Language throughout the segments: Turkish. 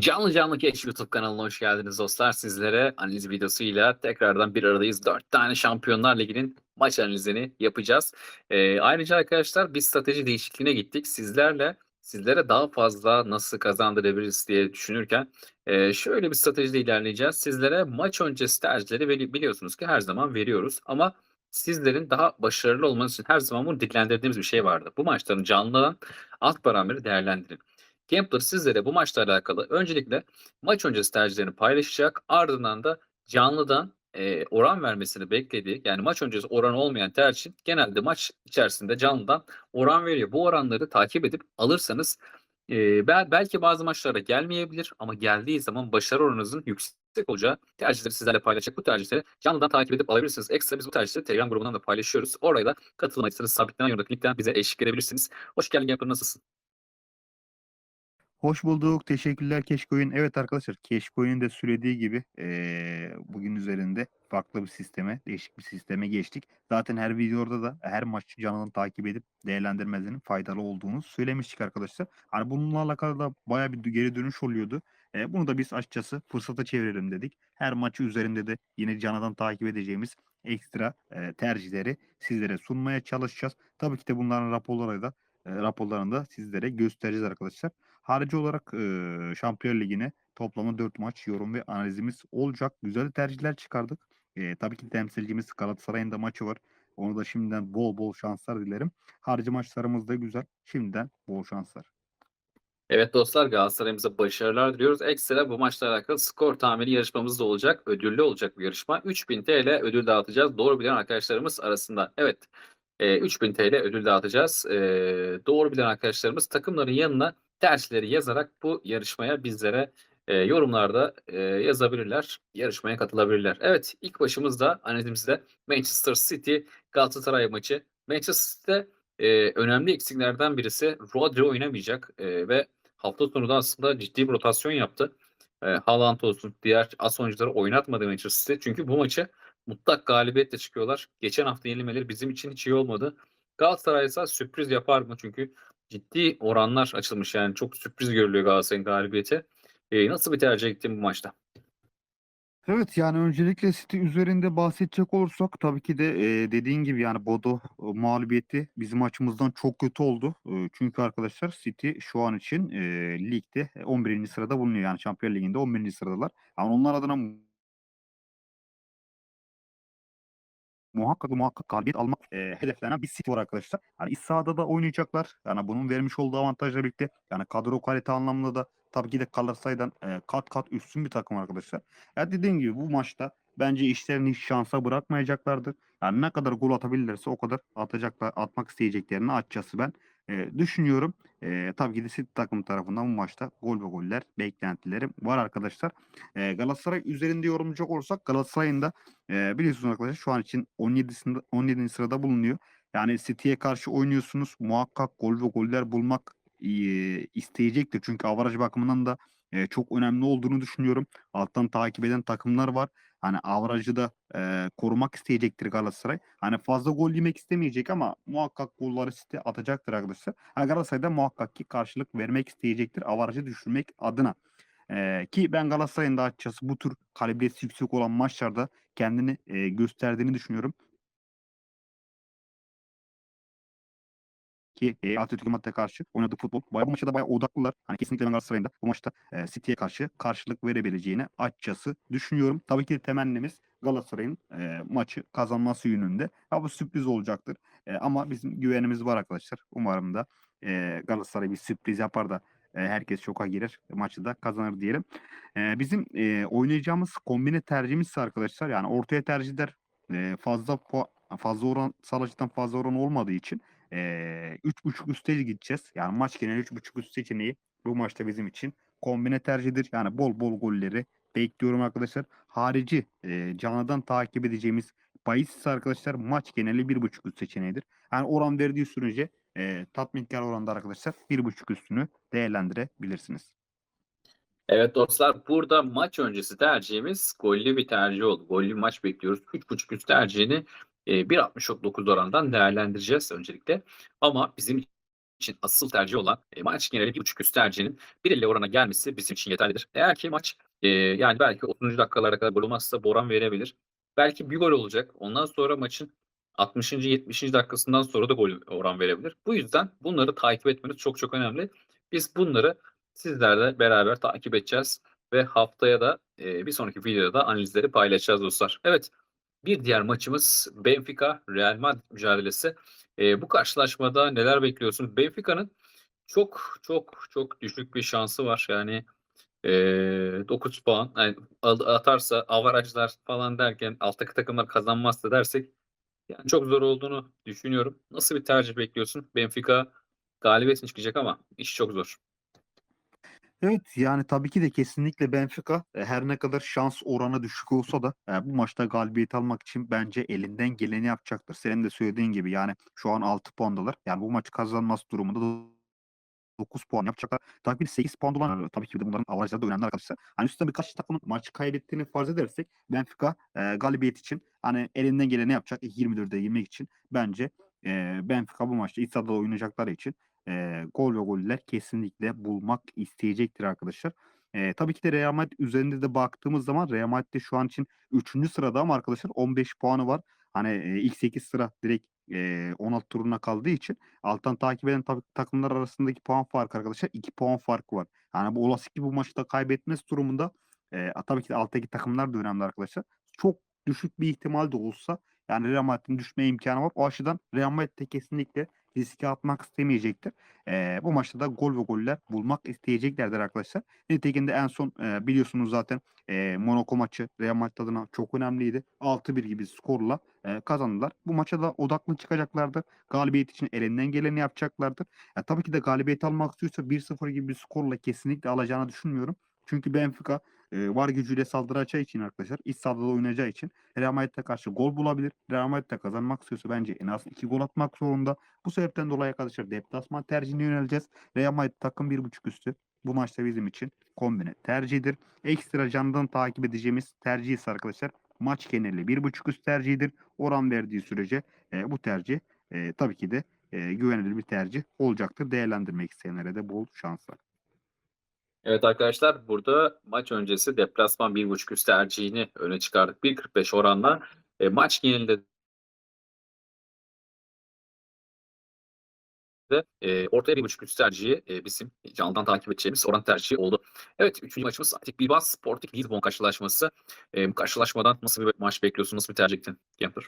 Canlı Canlı Geç YouTube kanalına hoş geldiniz dostlar. Sizlere analiz videosuyla tekrardan bir aradayız. Dört tane Şampiyonlar Ligi'nin maç analizini yapacağız. Ee, ayrıca arkadaşlar bir strateji değişikliğine gittik. Sizlerle sizlere daha fazla nasıl kazandırabiliriz diye düşünürken e, şöyle bir stratejide ilerleyeceğiz. Sizlere maç öncesi tercihleri bili- biliyorsunuz ki her zaman veriyoruz. Ama sizlerin daha başarılı olmanız için her zaman bunu dillendirdiğimiz bir şey vardı. Bu maçların canlıdan alt parametri değerlendirin. Gambler sizlere bu maçla alakalı öncelikle maç öncesi tercihlerini paylaşacak. Ardından da canlıdan e, oran vermesini beklediği yani maç öncesi oran olmayan tercih genelde maç içerisinde canlıdan oran veriyor. Bu oranları takip edip alırsanız e, bel- belki bazı maçlara gelmeyebilir ama geldiği zaman başarı oranınızın yüksek olacağı tercihleri sizlerle paylaşacak. Bu tercihleri canlıdan takip edip alabilirsiniz. Ekstra biz bu tercihleri Telegram grubundan da paylaşıyoruz. Oraya da katılmayırsanız sabitlenen yorumdaki linkten bize eşlik edebilirsiniz. Hoş geldin Gambler nasılsın? Hoş bulduk. Teşekkürler Keşkoyun. Evet arkadaşlar Keşkoyun'un da söylediği gibi eee, bugün üzerinde farklı bir sisteme, değişik bir sisteme geçtik. Zaten her videoda da her maç canını takip edip değerlendirmesinin faydalı olduğunu söylemiştik arkadaşlar. Hani bununla alakalı da baya bir geri dönüş oluyordu. Eee, bunu da biz açıkçası fırsata çevirelim dedik. Her maçı üzerinde de yine canadan takip edeceğimiz ekstra eee, tercihleri sizlere sunmaya çalışacağız. Tabii ki de bunların raporları da eee, raporlarını da sizlere göstereceğiz arkadaşlar. Harici olarak eee Şampiyon Ligi'ne toplamda 4 maç yorum ve analizimiz olacak. Güzel tercihler çıkardık. Eee, tabii ki temsilcimiz Galatasaray'ın da maçı var. Onu da şimdiden bol bol şanslar dilerim. Harici maçlarımız da güzel. Şimdiden bol şanslar. Evet dostlar Galatasaray'ımıza başarılar diliyoruz. Ekstra bu maçla alakalı skor tahmini yarışmamız da olacak. Ödüllü olacak bir yarışma. 3000 TL ödül dağıtacağız. Doğru bilen arkadaşlarımız arasında. Evet. e, 3000 TL ödül dağıtacağız. E, doğru bilen arkadaşlarımız takımların yanına tercihleri yazarak bu yarışmaya bizlere e, yorumlarda e, yazabilirler. Yarışmaya katılabilirler. Evet ilk başımızda analizimizde Manchester City Galatasaray maçı. Manchester City'de e, önemli eksiklerden birisi Rodri oynamayacak e, ve hafta sonu da aslında ciddi bir rotasyon yaptı. E, Haaland olsun diğer as oyuncuları oynatmadı Manchester City. Çünkü bu maçı mutlak galibiyetle çıkıyorlar. Geçen hafta yenilmeleri bizim için hiç iyi olmadı. Galatasaray ise sürpriz yapar mı? Çünkü ciddi oranlar açılmış yani çok sürpriz görülüyor Galatasaray'ın galibiyeti. E, nasıl bir tercih ettin bu maçta? Evet yani öncelikle City üzerinde bahsedecek olursak tabii ki de e, dediğin gibi yani Bodo e, mağlubiyeti bizim açımızdan çok kötü oldu. E, çünkü arkadaşlar City şu an için e, ligde 11. sırada bulunuyor. Yani Şampiyon Ligi'nde 11. sıradalar. Ama onlar adına muhakkak muhakkak galibiyet almak e, hedeflenen bir City var arkadaşlar. Yani iç sahada da oynayacaklar. Yani bunun vermiş olduğu avantajla birlikte yani kadro kalite anlamında da tabii ki de Galatasaray'dan e, kat kat üstün bir takım arkadaşlar. Ya dediğim gibi bu maçta bence işlerini şansa bırakmayacaklardır. Yani ne kadar gol atabilirlerse o kadar atacaklar, atmak isteyeceklerini açıkçası ben e, düşünüyorum. E, tabii ki de City takım tarafından bu maçta gol ve goller beklentilerim var arkadaşlar. E, Galatasaray üzerinde yorumlayacak olursak Galatasaray'ın da e, biliyorsunuz arkadaşlar şu an için 17. 17. sırada bulunuyor. Yani City'ye karşı oynuyorsunuz. Muhakkak gol ve goller bulmak e, isteyecektir. Çünkü avaraj bakımından da e, çok önemli olduğunu düşünüyorum. Alttan takip eden takımlar var. Hani avarajı da e, korumak isteyecektir Galatasaray. Hani fazla gol yemek istemeyecek ama muhakkak golları City atacaktır arkadaşlar. Ha, Galatasaray da muhakkak ki karşılık vermek isteyecektir. Avarajı düşürmek adına. Ee, ki ben Galatasaray'ın da açıkçası bu tür kalibriyeti yüksek olan maçlarda kendini e, gösterdiğini düşünüyorum. Ki e, Atletico Madrid'e karşı oynadığı futbol. Bayağı bu maçta da bayağı odaklılar. Hani kesinlikle ben Galatasaray'ın da bu maçta e, City'ye karşı karşılık verebileceğini açıkçası düşünüyorum. Tabii ki temennimiz Galatasaray'ın e, maçı kazanması yönünde. Ha bu sürpriz olacaktır. E, ama bizim güvenimiz var arkadaşlar. Umarım da e, Galatasaray bir sürpriz yapar da e, herkes şoka girer. Maçı da kazanır diyelim. E, bizim e, oynayacağımız kombine tercihimiz arkadaşlar yani ortaya tercihler e, fazla fazla oran açıdan fazla oran olmadığı için e, üç buçuk üste gideceğiz. Yani maç üç buçuk üst seçeneği bu maçta bizim için kombine tercihidir. Yani bol bol golleri bekliyorum arkadaşlar. Harici e, canlıdan takip edeceğimiz bahis arkadaşlar maç geneli bir buçuk üst seçeneğidir. Yani oran verdiği sürece e, tatminkar oranda arkadaşlar bir buçuk üstünü değerlendirebilirsiniz. Evet dostlar burada maç öncesi tercihimiz gollü bir tercih oldu. Gollü maç bekliyoruz. 3.5 üst tercihini 1.69 orandan değerlendireceğiz öncelikle. Ama bizim için asıl tercih olan e, maç geneli 1.5 üst tercihinin 1.50 orana gelmesi bizim için yeterlidir. Eğer ki maç e, yani belki 30. dakikalara kadar gol olmazsa Boran verebilir. Belki bir gol olacak. Ondan sonra maçın 60. 70. dakikasından sonra da gol oran verebilir. Bu yüzden bunları takip etmeniz çok çok önemli. Biz bunları sizlerle beraber takip edeceğiz ve haftaya da e, bir sonraki videoda da analizleri paylaşacağız dostlar. Evet bir diğer maçımız Benfica Real Madrid mücadelesi. E, bu karşılaşmada neler bekliyorsunuz? Benfica'nın çok çok çok düşük bir şansı var. Yani e, 9 puan yani atarsa avarajlar falan derken alttaki takımlar kazanmazsa dersek yani çok zor olduğunu düşünüyorum. Nasıl bir tercih bekliyorsun? Benfica galibiyet için çıkacak ama iş çok zor. Evet yani tabii ki de kesinlikle Benfica e, her ne kadar şans oranı düşük olsa da e, bu maçta galibiyet almak için bence elinden geleni yapacaktır. Senin de söylediğin gibi yani şu an 6 puandalar. Yani bu maçı kazanması durumunda 9 puan yapacaklar. Tabii ki de 8 puan olan e, tabii ki de bunların avarajları da önemli arkadaşlar. Hani üstte birkaç takımın maçı kaybettiğini farz edersek Benfica e, galibiyet için hani elinden geleni yapacak. 24'e 20 için bence e, Benfica bu maçta iç sahada oynayacakları için e, gol ve goller kesinlikle bulmak isteyecektir arkadaşlar. E, tabii ki de Real Madrid üzerinde de baktığımız zaman Real Madrid şu an için 3. sırada ama arkadaşlar 15 puanı var. Hani e, ilk 8 sıra direkt e, 16 turuna kaldığı için alttan takip eden tabii takımlar arasındaki puan farkı arkadaşlar 2 puan farkı var. Yani bu olası ki bu maçta kaybetmesi durumunda e, tabii ki de alttaki takımlar da önemli arkadaşlar. Çok düşük bir ihtimal de olsa yani Real Madrid'in düşme imkanı var. O açıdan Real Madrid de kesinlikle riske atmak istemeyecektir. Eee, bu maçta da gol ve goller bulmak isteyeceklerdir arkadaşlar. Nitekim de en son eee, biliyorsunuz zaten eee Monaco maçı Real Madrid adına çok önemliydi. 6-1 gibi skorla eee, kazandılar. Bu maça da odaklı çıkacaklardır. Galibiyet için elinden geleni yapacaklardır. Ya, tabii ki de galibiyet almak istiyorsa 1-0 gibi bir skorla kesinlikle alacağını düşünmüyorum. Çünkü Benfica eee, var gücüyle saldıracağı için arkadaşlar, iç sahada da oynayacağı için Real Madrid'e karşı gol bulabilir. Real Madrid de kazanmak istiyorsa bence en az 2 gol atmak zorunda. Bu sebepten dolayı arkadaşlar deplasman tercihine yöneleceğiz. Real Madrid takım 1.5 üstü. Bu maçta bizim için kombine tercihidir. Ekstra candan takip edeceğimiz tercih ise arkadaşlar maç geneli 1.5 üst tercihidir. Oran verdiği sürece e, bu tercih e, tabii ki de e, güvenilir bir tercih olacaktır. Değerlendirmek isteyenlere de bol şanslar. Evet arkadaşlar burada maç öncesi deplasman 1.5 üst tercihini öne çıkardık. 1.45 oranla e, maç genelinde de e, ortaya 1.5 üst tercihi e, bizim canlıdan takip edeceğimiz oran tercihi oldu. Evet üçüncü maçımız Atik Bilbao Sporting Lisbon karşılaşması. E, bu karşılaşmadan nasıl bir maç bekliyorsun? Nasıl bir tercihtin? Camper.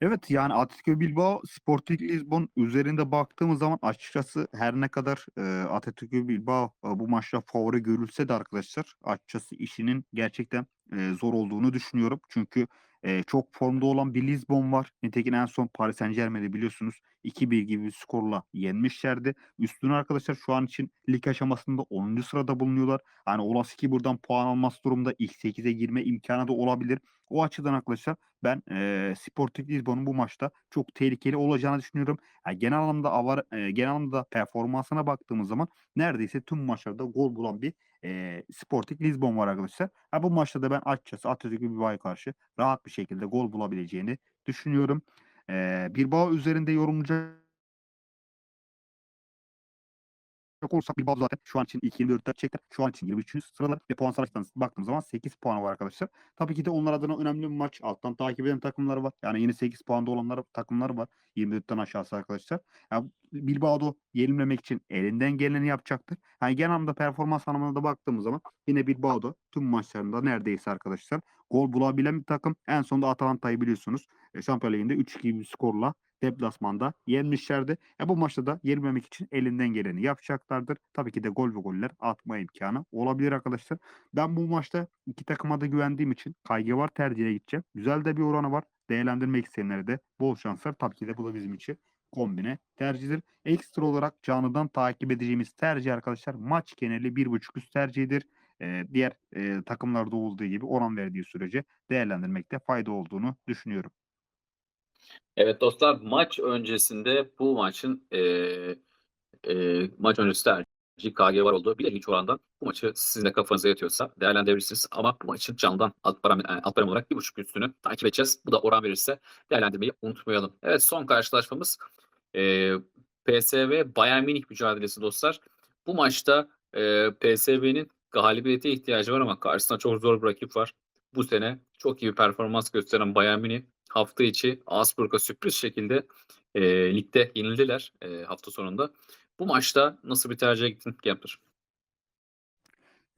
Evet yani Atletico Bilbao Sporting Lisbon üzerinde baktığımız zaman açıkçası her ne kadar e, Atletico Bilbao e, bu maçta favori görülse de arkadaşlar açıkçası işinin gerçekten e, zor olduğunu düşünüyorum. Çünkü e, çok formda olan bir Lisbon var. Nitekim en son Paris Saint Germain'i biliyorsunuz 2-1 gibi bir skorla yenmişlerdi. Üstüne arkadaşlar şu an için lig aşamasında 10. sırada bulunuyorlar. Hani olası ki buradan puan alması durumda ilk 8'e girme imkanı da olabilir. O açıdan arkadaşlar ben e, Sporting Lisbon'un bu maçta çok tehlikeli olacağını düşünüyorum. Yani genel anlamda avar, e, genel anlamda performansına baktığımız zaman neredeyse tüm maçlarda gol bulan bir e, Sporting Lisbon var arkadaşlar. Ha, bu maçta da ben açıkçası Atletico Bilbao'ya karşı rahat bir şekilde gol bulabileceğini düşünüyorum. E, Bilbao üzerinde yorumlayacak olursak Bilbao zaten şu an için ilk 24'te çekti. Şu an için 23. sıralar ve puan savaştan baktığımız zaman 8 puanı var arkadaşlar. Tabii ki de onlar adına önemli bir maç. Alttan takip eden takımlar var. Yani yine 8 puanda olanlar takımlar var. 24'ten aşağısı arkadaşlar. Yani Bilbao'da yenilmemek için elinden geleni yapacaktır. Yani genel anlamda performans anlamında da baktığımız zaman yine Bilbao'da tüm maçlarında neredeyse arkadaşlar gol bulabilen bir takım. En sonunda Atalanta'yı biliyorsunuz. E, Şampiyonlar Ligi'nde 3-2 bir skorla deplasmanda yenmişlerdi. E bu maçta da yenilmemek için elinden geleni yapacaklardır. Tabii ki de gol ve goller atma imkanı olabilir arkadaşlar. Ben bu maçta iki takıma da güvendiğim için kaygı var tercihine gideceğim. Güzel de bir oranı var. Değerlendirmek isteyenlere de bol şanslar. Tabii ki de bu da bizim için kombine tercihdir. Ekstra olarak canlıdan takip edeceğimiz tercih arkadaşlar maç geneli 1.5 üst tercihidir. Ee, diğer e, takımlarda olduğu gibi oran verdiği sürece değerlendirmekte fayda olduğunu düşünüyorum. Evet dostlar maç öncesinde bu maçın e, e, maç öncesi tercihi KG var olduğu bir hiç orandan bu maçı sizin de kafanıza yatıyorsa değerlendirebilirsiniz. Ama bu maçın canlıdan alt param, yani alt param olarak bir buçuk üstünü takip edeceğiz. Bu da oran verirse değerlendirmeyi unutmayalım. Evet son karşılaşmamız Eee, PSV Bayern Münih mücadelesi dostlar. Bu maçta, eee, PSV'nin galibiyete ihtiyacı var ama karşısında çok zor bir rakip var. Bu sene çok iyi bir performans gösteren Bayern Münih hafta içi Augsburg'a sürpriz şekilde, eee, ligde yenildiler, eee, hafta sonunda. Bu maçta nasıl bir tercihe gittin Gamper?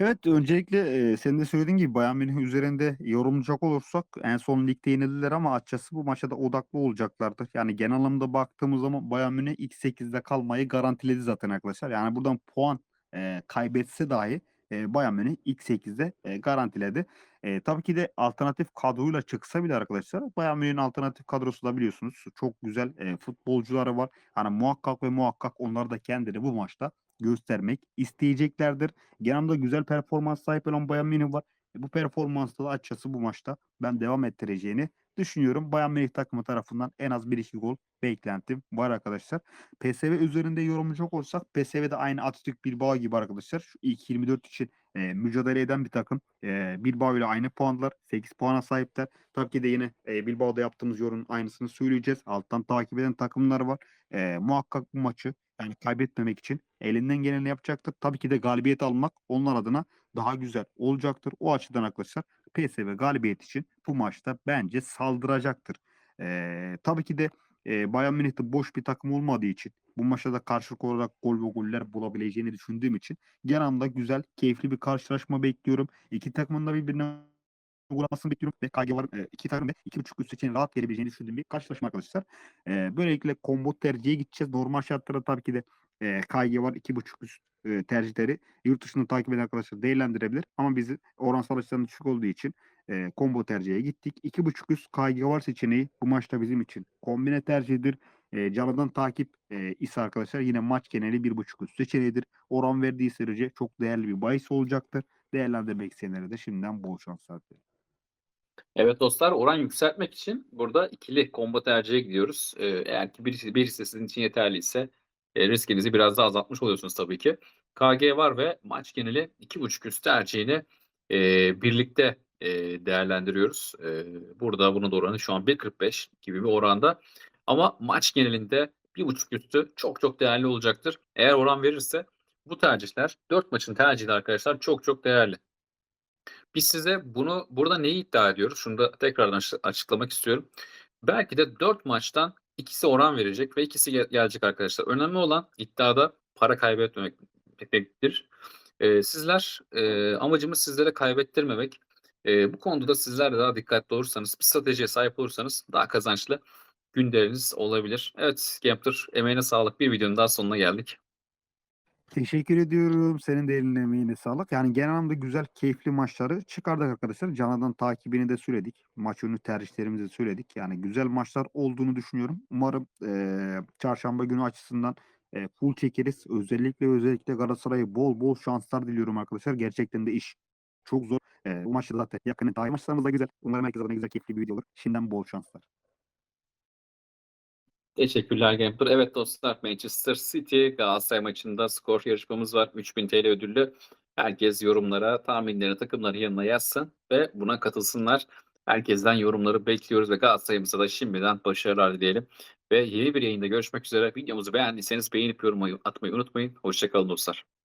Evet, öncelikle, eee, senin de söylediğin gibi Bayern Münih üzerinde yorumlayacak olursak en son ligde yenildiler ama açıkçası bu maça da odaklı olacaklardır. Yani genel anlamda baktığımız zaman Bayern Münih ilk 8'de kalmayı garantiledi zaten arkadaşlar. Yani buradan puan, eee, kaybetse dahi, eee, Bayern Münih ilk 8'de, eee, garantiledi. Eee, tabii ki de alternatif kadroyla çıksa bile arkadaşlar Bayern Münih'in alternatif kadrosu da biliyorsunuz çok güzel, eee, futbolcuları var. Hani muhakkak ve muhakkak onlar da kendini bu maçta göstermek isteyeceklerdir. Genel anlamda güzel performans sahip olan Bayern Münih var. E, bu performansla da açıkçası bu maçta ben devam ettireceğini düşünüyorum. Bayern Münih takımı tarafından en az 1-2 gol beklentim var arkadaşlar. PSV üzerinde yorumlayacak olursak PSV de aynı Atatürk Bilbao gibi arkadaşlar. Şu ilk 24 için e, mücadele eden bir takım. E, Bilbao ile aynı puanlar. 8 puana sahipler. Tabii ki de yine e, Bilbao'da yaptığımız yorumun aynısını söyleyeceğiz. Alttan takip eden takımlar var. E, muhakkak bu maçı yani kaybetmemek için elinden geleni yapacaktır. Tabii ki de galibiyet almak onlar adına daha güzel olacaktır. O açıdan arkadaşlar PSV galibiyet için bu maçta bence saldıracaktır. Ee, tabii ki de e, Bayern Münih boş bir takım olmadığı için bu maçta da karşılık olarak gol ve goller bulabileceğini düşündüğüm için genel anlamda güzel, keyifli bir karşılaşma bekliyorum. İki takımın da birbirine uğramasını bekliyorum ve KG var. E, iki takım ve iki buçuk üst seçeneğin rahat gelebileceğini düşündüğüm bir karşılaşma arkadaşlar. E, böylelikle combo tercihe gideceğiz. Normal şartlarda tabii ki de e, KG var. iki buçuk üst e, tercihleri yurt dışında takip eden arkadaşlar değerlendirebilir. Ama bizi oransal açıdan düşük olduğu için e, combo tercihe gittik. İki buçuk üst KG var seçeneği bu maçta bizim için kombine tercihidir. E, canlıdan takip e, ise arkadaşlar yine maç geneli bir buçuk üst seçeneğidir. Oran verdiği sürece çok değerli bir bahis olacaktır. Değerlendirmek isteyenlere de şimdiden bol şanslar dilerim. Evet dostlar oran yükseltmek için burada ikili combo tercihe gidiyoruz. Ee, eğer ki birisi, birisi sizin için yeterliyse e, riskinizi biraz daha azaltmış oluyorsunuz tabii ki. KG var ve maç geneli 2.5 üst tercihini e, birlikte e, değerlendiriyoruz. E, burada bunun oranı şu an 1.45 gibi bir oranda. Ama maç genelinde 1.5 üstü çok çok değerli olacaktır. Eğer oran verirse bu tercihler 4 maçın tercihi arkadaşlar çok çok değerli. Biz size bunu burada neyi iddia ediyoruz? Şunu da tekrardan açı- açıklamak istiyorum. Belki de 4 maçtan ikisi oran verecek ve ikisi gel- gelecek arkadaşlar. Önemli olan iddiada para kaybetmemektir. Ee, sizler e, amacımız sizlere kaybettirmemek. Ee, bu konuda da sizler de daha dikkatli olursanız, bir stratejiye sahip olursanız daha kazançlı günleriniz olabilir. Evet Gambler emeğine sağlık. Bir videonun daha sonuna geldik. Teşekkür ediyorum. Senin de eline emeğine sağlık. Yani genel anlamda güzel, keyifli maçları çıkardık arkadaşlar. Canada'dan takibini de söyledik. Maç önü tercihlerimizi de söyledik. Yani güzel maçlar olduğunu düşünüyorum. Umarım eee, çarşamba günü açısından eee, full çekeriz. Özellikle özellikle Galatasaray'a bol bol şanslar diliyorum arkadaşlar. Gerçekten de iş çok zor. Eee, bu maçta zaten yakını daha maçlarımız da güzel. Umarım herkes adına güzel, keyifli bir video olur. Şimdiden bol şanslar. Teşekkürler Gamper. Evet dostlar Manchester City Galatasaray maçında skor yarışmamız var. 3000 TL ödüllü. Herkes yorumlara tahminlerini takımların yanına yazsın ve buna katılsınlar. Herkesten yorumları bekliyoruz ve Galatasaray'ımıza da şimdiden başarılar dileyelim. Ve yeni bir yayında görüşmek üzere. Videomuzu beğendiyseniz beğenip yorum atmayı unutmayın. Hoşçakalın dostlar.